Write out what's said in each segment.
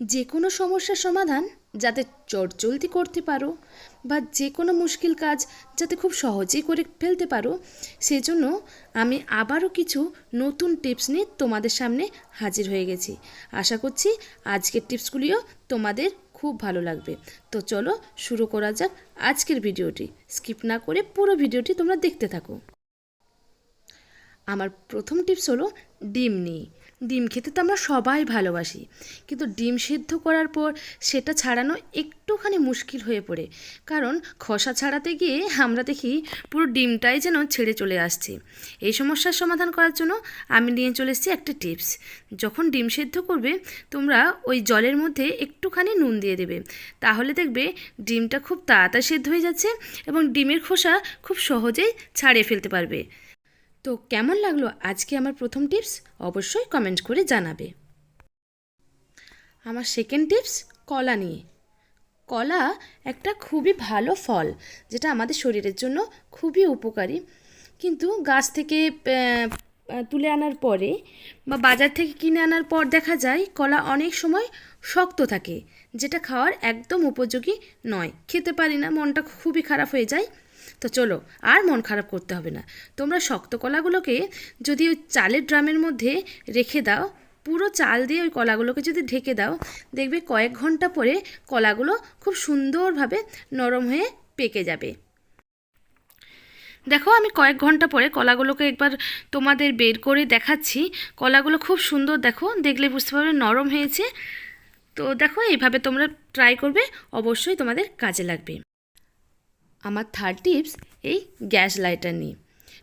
যে কোনো সমস্যার সমাধান যাতে চটজলদি করতে পারো বা যে কোনো মুশকিল কাজ যাতে খুব সহজেই করে ফেলতে পারো, সেজন্য আমি আবারও কিছু নতুন টিপস নিয়ে তোমাদের সামনে হাজির হয়ে গেছি। আশা করছি আজকের টিপসগুলিও তোমাদের খুব ভালো লাগবে। তো চলো শুরু করা যাক আজকের ভিডিওটি। স্কিপ না করে পুরো ভিডিওটি তোমরা দেখতে থাকো। আমার প্রথম টিপস হলো ডিম নিয়ে। ডিম খেতে তো আমরা সবাই ভালোবাসি। কিন্তু ডিম সেদ্ধ করার পর সেটা ছাড়ানো একটুখানি মুশকিল হয়ে পড়ে। কারণ খোসা ছাড়াতে গিয়ে আমরা দেখি পুরো ডিমটাই যেন ছেড়ে চলে আসছে। এই সমস্যার সমাধান করার জন্য আমি নিয়ে চলে এসেছি একটা টিপস। যখন ডিম সেদ্ধ করবে, তোমরা ওই জলের মধ্যে একটুখানি নুন দিয়ে দেবে। তাহলে দেখবে ডিমটা খুব তাড়াতাড়ি সেদ্ধ হয়ে যাচ্ছে এবং ডিমের খোসা খুব সহজেই ছাড়িয়ে ফেলতে পারবে। তো কেমন লাগল আজকে আমার প্রথম টিপস অবশ্যই কমেন্ট করে জানাবে। আমার সেকেন্ড টিপস কলা নিয়ে। কলা একটা খুবই ভালো ফল, যেটা আমাদের শরীরের জন্য খুবই উপকারী। কিন্তু গাছ থেকে তুলে আনার পরে বা বাজার থেকে কিনে আনার পর দেখা যায় কলা অনেক সময় শক্ত থাকে, যেটা খাওয়ার একদম উপযোগী নয়। খেতে পারি না, মনটা খুবই খারাপ হয়ে যায়। তো চলো, আর মন খারাপ করতে হবে না। তোমরা শক্ত কলাগুলোকে যদি ওই চালের ড্রামের মধ্যে রেখে দাও, পুরো চাল দিয়ে ওই কলাগুলোকে যদি ঢেকে দাও, দেখবে কয়েক ঘণ্টা পরে কলাগুলো খুব সুন্দরভাবে নরম হয়ে পেকে যাবে। দেখো, আমি কয়েক ঘণ্টা পরে কলাগুলোকে একবার তোমাদের বের করে দেখাচ্ছি। কলাগুলো খুব সুন্দর, দেখো, দেখলে বুঝতে পারবে নরম হয়েছে। তো দেখো, এইভাবে তোমরা ট্রাই করবে, অবশ্যই তোমাদের কাজে লাগবে। আমার থার্ড টিপস এই গ্যাস লাইটার নিয়ে।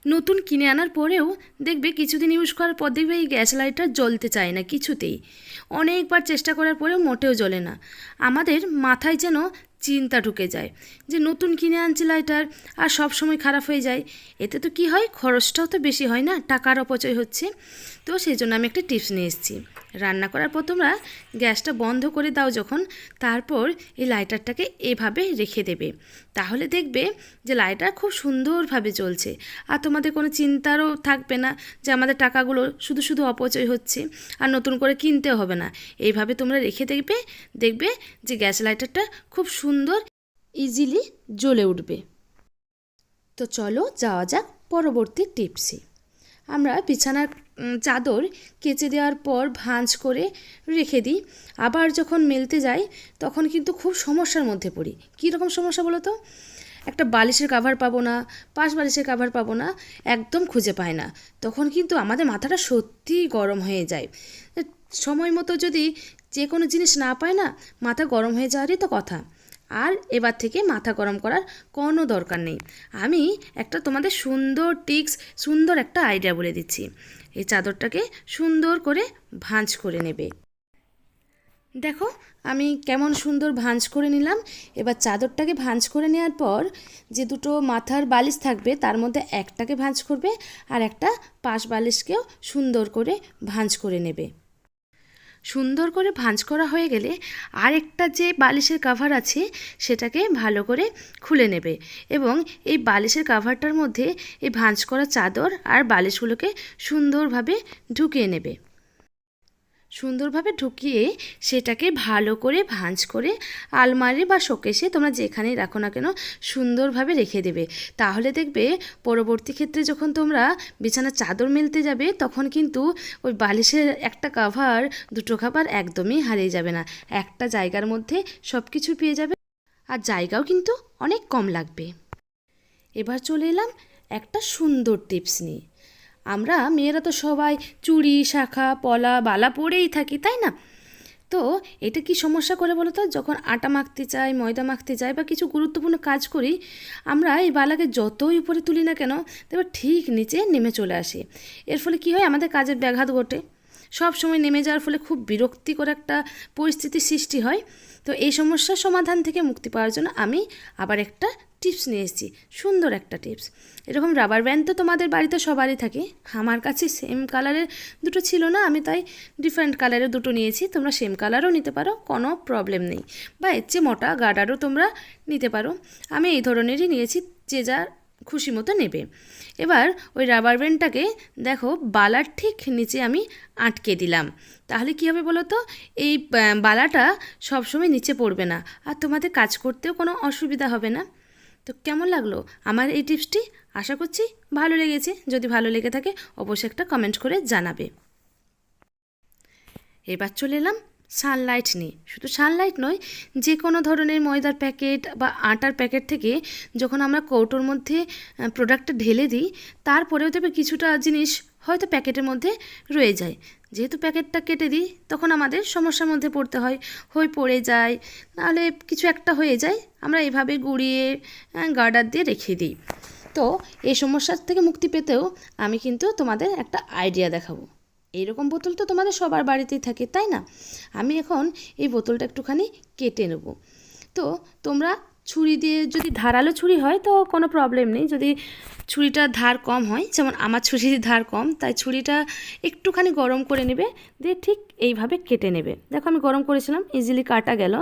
নতুন কিনে আনার পরেও দেখবে কিছুদিন ইউজ করার পর দেখবে এই গ্যাস লাইটার জ্বলতে চায় না কিছুতেই। অনেকবার চেষ্টা করার পরেও মোটেও জ্বলে না। আমাদের মাথায় যেন চিন্তা ঢুকে যায় যে নতুন কিনে আনছি লাইটার আর সব সময় খারাপ হয়ে যায়। এতে তো কি হয়? খরচটাও তো বেশি হয় না? টাকার অপচয় হচ্ছে। তো সেই জন্য আমি একটা টিপস নিয়ে এসেছি। রান্না করার পর তোমরা গ্যাসটা বন্ধ করে দাও যখন, তারপর এই লাইটারটাকে এভাবে রেখে দেবে। তাহলে দেখবে যে লাইটার খুব সুন্দরভাবে চলছে আর তোমাদের কোনো চিন্তারও থাকবে না যে আমাদের টাকাগুলো শুধু শুধু অপচয় হচ্ছে আর নতুন করে কিনতে হবে না। এইভাবে তোমরা রেখে দেখবে দেখবে যে গ্যাস লাইটারটা খুব সুন্দর ইজিলি জ্বলে উঠবে। তো চলো যাওয়া যাক পরবর্তী টিপসে। আমরা বিছানার চাদর কেচে দেওয়ার পর ভাঁজ করে রেখে দিই। আবার যখন মেলতে যাই, তখন কিন্তু খুব সমস্যার মধ্যে পড়ি। কী রকম সমস্যা বলো তো? একটা বালিশের কাভার পাবো না, পাশ বালিশের কাভার পাবো না, একদম খুঁজে পায় না। তখন কিন্তু আমাদের মাথাটা সত্যিই গরম হয়ে যায়। সময় মতো যদি যে কোনো জিনিস না পায় না, মাথা গরম হয়ে যাওয়ারই তো কথা। আর এবার থেকে মাথা গরম করার কোনো দরকার নেই। আমি একটা তোমাদের সুন্দর টিক্স, সুন্দর একটা আইডিয়া বলে দিচ্ছি। এই চাদরটাকে সুন্দর করে ভাঁজ করে নেবে। দেখো, আমি কেমন সুন্দর ভাঁজ করে নিলাম। এবার চাদরটাকে ভাঁজ করে নেওয়ার পর যে দুটো মাথার বালিশ থাকবে, তার মধ্যে একটাকে ভাঁজ করবে আর একটা পাশ বালিশকেও সুন্দর করে ভাঁজ করে নেবে। সুন্দর করে ভাঁজ করা হয়ে গেলে আরেকটা যে বালিশের কাভার আছে, সেটাকে ভালো করে খুলে নেবে এবং এই বালিশের কাভারটার মধ্যে এই ভাঁজ করা চাদর আর বালিশগুলোকে সুন্দরভাবে ঢুকিয়ে নেবে। সুন্দরভাবে ঢুকিয়ে সেটাকে ভালো করে ভাঁজ করে আলমারি বা শোকেসে তোমরা যেখানে রাখো না কেন সুন্দরভাবে রেখে দেবে। তাহলে দেখবে পরবর্তী ক্ষেত্রে যখন তোমরা বিছানার চাদর মেলতে যাবে, তখন কিন্তু ওই বালিশের একটা কাভার দুটো খাবার একদমই হারিয়ে যাবে না। একটা জায়গার মধ্যে সব কিছু পেয়ে যাবে আর জায়গাও কিন্তু অনেক কম লাগবে। এবার চলে এলাম একটা সুন্দর টিপস নিয়ে। আমরা মেয়েরা তো সবাই চুড়ি, শাখা, পলা, বালা পরেই থাকি, তাই না? তো এটা কি সমস্যা করে বলো তো? যখন আটা মাখতে চাই, ময়দা মাখতে চাই বা কিছু গুরুত্বপূর্ণ কাজ করি, আমরা এই বালাকে যতই উপরে তুলি না কেন, দেখবে ঠিক নিচে নেমে চলে আসে। এর ফলে কি হয়? আমাদের কাজের ব্যাঘাত ঘটে। সব সময় নেমে যাওয়ার ফলে খুব বিরক্তিকর একটা পরিস্থিতির সৃষ্টি হয়। তো এই সমস্যার সমাধান থেকে মুক্তি পাওয়ার জন্য আমি আবার একটা টিপস নিয়ে এসেছি, সুন্দর একটা টিপস। এরকম রাবার ব্যান্ড তো তোমাদের বাড়িতে সবারই থাকে। আমার কাছে সেম কালারের দুটো ছিল না, আমি তাই ডিফারেন্ট কালারের দুটো নিয়েছি। তোমরা সেম কালারও নিতে পারো, কোনো প্রবলেম নেই। বা এর চেয়ে মোটা গার্ডারও তোমরা নিতে পারো। আমি এই ধরনেরই নিয়েছি, যে যার খুশি মতো নেবে। এবার ওই রাবার ব্যান্ডটাকে দেখো, বালার ঠিক নিচে আমি আটকে দিলাম। তাহলে কী হবে বলো তো? এই বালাটা সবসময় নিচে পড়বে না। আর তোমাদের কাজ করতেও কোনো অসুবিধা হবে না। তো কেমন লাগল আমার এই টিপসটি? আশা করছি ভালো লেগেছে। যদি ভালো লেগে থাকে, অবশ্যই একটা কমেন্ট করে জানাবে। এবার চলে এলাম সানলাইট নিয়ে। শুধু সানলাইট নয় যে কোনো ধরনের ময়দার প্যাকেট বা আটার প্যাকেট থেকে যখন আমরা কৌটোর মধ্যে প্রোডাক্টটা ঢেলে দিই, তারপরেও তবে কিছুটা জিনিস হয়তো প্যাকেটের মধ্যে রয়ে যায়। যেহেতু প্যাকেটটা কেটে দিই, তখন আমাদের সমস্যার মধ্যে পড়তে হয়। হয়ে পড়ে যায়, নাহলে কিছু একটা হয়ে যায়। আমরা এভাবে গুঁড়িয়ে গার্ডার দিয়ে রেখে দিই। তো এই সমস্যার থেকে মুক্তি পেতেও আমি কিন্তু তোমাদের একটা আইডিয়া দেখাবো। এইরকম বোতল তো তোমাদের সবার বাড়িতেই থাকে, তাই না? আমি এখন এই বোতলটা একটুখানি কেটে নেব। তো তোমরা ছুরি দিয়ে যদি ধারালো ছুরি হয় তো কোনো প্রবলেম নেই। যদি ছুরিটার ধার কম হয়, যেমন আমার ছুরির ধার কম, তাই ছুরিটা একটুখানি গরম করে নেবে, দিয়ে ঠিক এইভাবে কেটে নেবে। দেখো আমি গরম করেছিলাম ইজিলি কাটা গেল।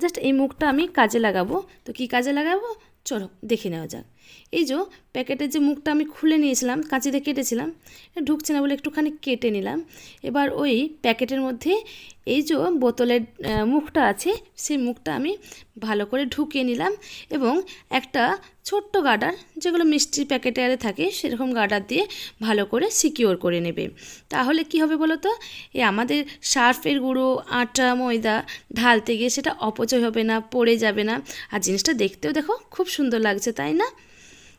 জাস্ট এই মুখটা আমি কাজে লাগাবো। তো কি কাজে লাগাবো? চলো দেখে নেওয়া যাক। এই যে প্যাকেটের যে মুখটা আমি খুলে নিয়েছিলাম কাঁচিতে কেটেছিলাম ঢুকছে না বলে একটুখানি কেটে নিলাম। এবার ওই প্যাকেটের মধ্যে এই যে বোতলের মুখটা আছে, সেই মুখটা আমি ভালো করে ঢুকিয়ে নিলাম এবং একটা ছোট্ট গার্ডার, যেগুলো মিষ্টির প্যাকেটে আরে থাকে, সেরকম গার্ডার দিয়ে ভালো করে সিকিওর করে নেবে। তাহলে কি হবে বলো তো এই আমাদের সার্ফের গুঁড়ো, আটা, ময়দা ঢালতে গিয়ে সেটা অপচয় হবে না, পড়ে যাবে না। আর জিনিসটা দেখতেও দেখো, খুব সুন্দর লাগছে, তাই না?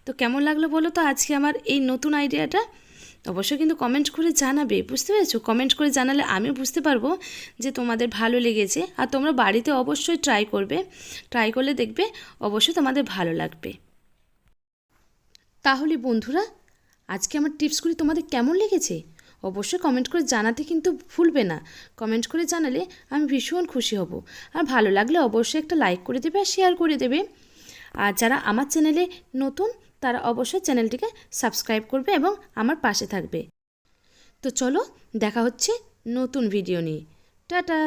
তো কেমন লাগল বলো তো? আজকে আমার এই নতুন আইডিয়াটা অবশ্যই কিন্তু কমেন্ট করে জানাবে, বুঝতে পেরেছ? কমেন্ট করে জানালে আমি বুঝতে পারব যে তোমাদের ভালো লেগেছে। আর তোমরা বাড়িতে অবশ্যই ট্রাই করবে। ট্রাই করলে দেখবে অবশ্যই তোমাদের ভালো লাগবে। তাহলে বন্ধুরা, আজকে আমার টিপসগুলি তোমাদের কেমন লেগেছে? অবশ্যই কমেন্ট করে জানাতে কিন্তু ভুলবে না। কমেন্ট করে জানালে আমি ভীষণ খুশি হব। আর ভালো লাগলে অবশ্যই একটা লাইক করে দেবে আর শেয়ার করে দেবে। আর যারা আমার চ্যানেলে নতুন তারা অবশ্যই চ্যানেলটিকে সাবস্ক্রাইব করবে এবং আমার পাশে থাকবে। তো চলো দেখা হচ্ছে নতুন ভিডিও নিয়ে। টাটা!